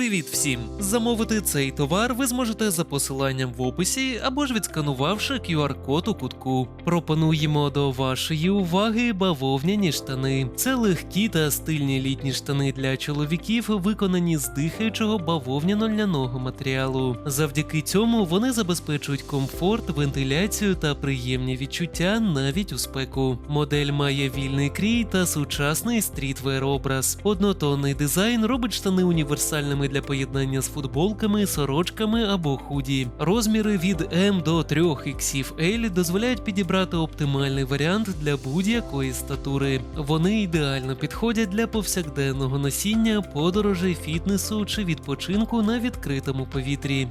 Привіт всім! Замовити цей товар ви зможете за посиланням в описі або ж відсканувавши QR-код у кутку. Пропонуємо до вашої уваги бавовняні штани. Це легкі та стильні літні штани для чоловіків, виконані з дихаючого бавовняно-ляного матеріалу. Завдяки цьому вони забезпечують комфорт, вентиляцію та приємні відчуття навіть у спеку. Модель має вільний крій та сучасний стрітвер образ. Однотонний дизайн робить штани універсальними для поєднання з футболками, сорочками або худі. Розміри від М до 3 XL дозволяють підібрати оптимальний варіант для будь-якої статури. Вони ідеально підходять для повсякденного носіння, подорожей, фітнесу чи відпочинку на відкритому повітрі.